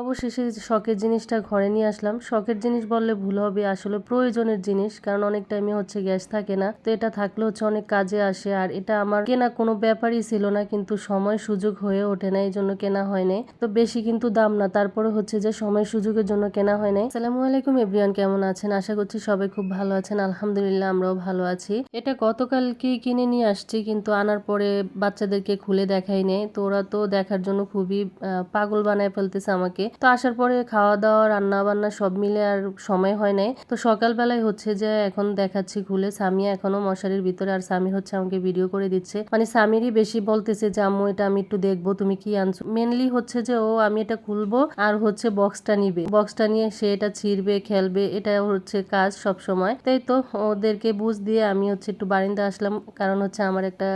অবশেষে শখের জিনিসটা ঘরে নিয়ে আসলাম, শখের জিনিস বললে ভুল হবে, আসলে প্রয়োজনের জিনিস, কারণ অনেক টাইমে হচ্ছে গ্যাস থাকে না। তো এটা থাকলে হচ্ছে অনেক কাজে আসে, আর এটা আমার কেনা কোনো ব্যাপারই ছিল না, কিন্তু সময় সুযোগ হয়ে ওঠে না এই জন্য কেনা হয় নাই। তো বেশি কিন্তু দাম না, তারপরে হচ্ছে যে সময় সুযোগের জন্য কেনা হয় নাই। সালামু আলাইকুম এভরিয়ান কেমন আছেন? আশা করছি সবাই খুব ভালো আছেন, আলহামদুলিল্লাহ আমরাও ভালো আছি। এটা গতকালকে কিনে নিয়ে আসছি, কিন্তু আনার পরে বাচ্চাদেরকে খুলে দেখাই নেই, তো ওরা তো দেখার জন্য খুবই পাগল বানায় ফেলতেছে আমাকে। তো আসার পরে খাওয়া দাওয়া রান্না বান্না সব মিলে আর সময় হয় নাই। তো সকালবেলায় হচ্ছে যে এখন দেখাচ্ছি খুলে। সামিয়া এখনও মশারির ভিতরে আর সামির হচ্ছে আমাকে ভিডিও করে দিচ্ছে। মানে সামিরই বেশি বলতেছে যে, আম্মু, এটা আমি একটু দেখব, তুমি কি আনছো? মেনলি হচ্ছে যে, ও, আমি এটা খুলবো আর হচ্ছে বক্সটা নিবে। বক্সটা নিয়ে সে এটা ছিঁড়বে, খেলবে, এটা হচ্ছে কাজ সব সময়। তাই তো ওদেরকে বুঝ দিয়ে আমি হচ্ছে একটু বারিন্দা আসলাম। কারণ হচ্ছে আমার একটা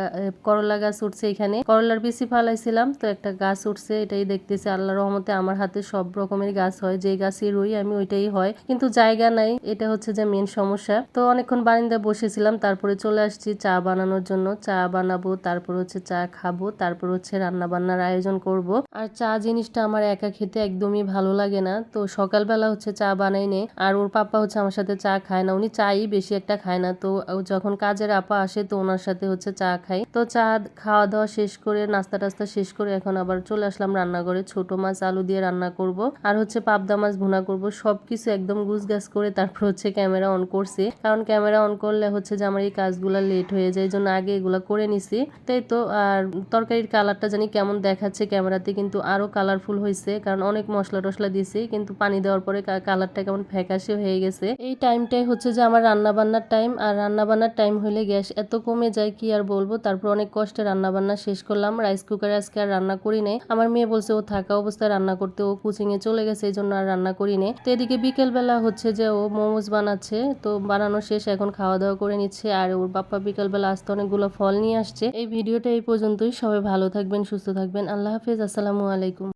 করলা গাছ উঠছে এখানে। করলার বেশি ফালাইছিলাম, তো একটা গাছ উঠছে, এটাই দেখতেছি। আল্লাহ রহমতে আমার হাতে সব রকমের গাছ হয় যে গাছই রুই আমি ওইটাই হয়। কিন্তু জায়গা নাই, এটা হচ্ছে যে মেন সমস্যা। তো অনেকক্ষণ বারিন্দায় বসেছিলাম, তারপরে চলে আসছি চা বানানোর জন্য। চা বানাবো, তারপর হচ্ছে চা খাব, তারপর হচ্ছে রান্না বান্নার আয়োজন করব। আর চা জিনিসটা আমার একা খেতে একদমই ভালো লাগে না। তো সকালবেলা হচ্ছে চা বানাই নে, আর ওর পাপা হচ্ছে আমার সাথে চা খায় না। উনি চাই বেশি একটা খায় না। তো যখন কাজের আপা আসে, তো ওনার সাথে হচ্ছে চা খাই। তো চা খাওয়া দাওয়া শেষ করে, নাস্তা টাস্তা শেষ করে এখন আবার চলে আসলাম রান্নাঘরে। ছোট মাছ আলু দিয়ে রান্না করব। আর হচ্ছে পাবদা মাছ ভুনা করব। সবকিছু একদম গুছগাছ করে তারপর হচ্ছে ক্যামেরা অন করছি। কারণ ক্যামেরা অন করলে হচ্ছে যে আমার এই কাজগুলা লেট হয়ে যায় জন্য আগে এগুলা করে নিছি। তাই তো, আর তরকারির কালারটা জানি কেমন দেখাচ্ছে ক্যামেরাতে, কিন্তু আরও কালারফুল হয়েছে কারণ অনেক মশলা টশলা দিছি, কিন্তু পানি দেওয়ার পরে কালারটা কেমন ফ্যাকাশে হয়ে গেছে। এই টাইমটাই হচ্ছে যে আমার রান্না বান্নার টাইম আর রান্না বান্নার টাইম হলে গ্যাস এত কমে যায়, কি আর বলব? তারপর অনেক কষ্টে রান্না বান্না শেষ করলাম। রাইস কুকারে আজকে আর রান্না করি নাই। আমার মেয়ে বলছে, ও থাকা অবস্থায় রান্না করতে কোচিং এ চলে গেছে, এই জন্য আর রান্না করি নে তো এদিকে বিকেলবেলা হচ্ছে যে ও মোমোজ বানাচ্ছে, তো বানানো শেষ, এখন খাওয়া দাওয়া করে নিচ্ছে। আর ওর বাপ্পা বিকেলবেলা আসতে অনেকগুলো ফল নিয়ে আসছে। এই ভিডিওটা এই পর্যন্তই। সবাই ভালো থাকবেন, সুস্থ থাকবেন। আল্লাহ হাফেজ। আসসালামু আলাইকুম।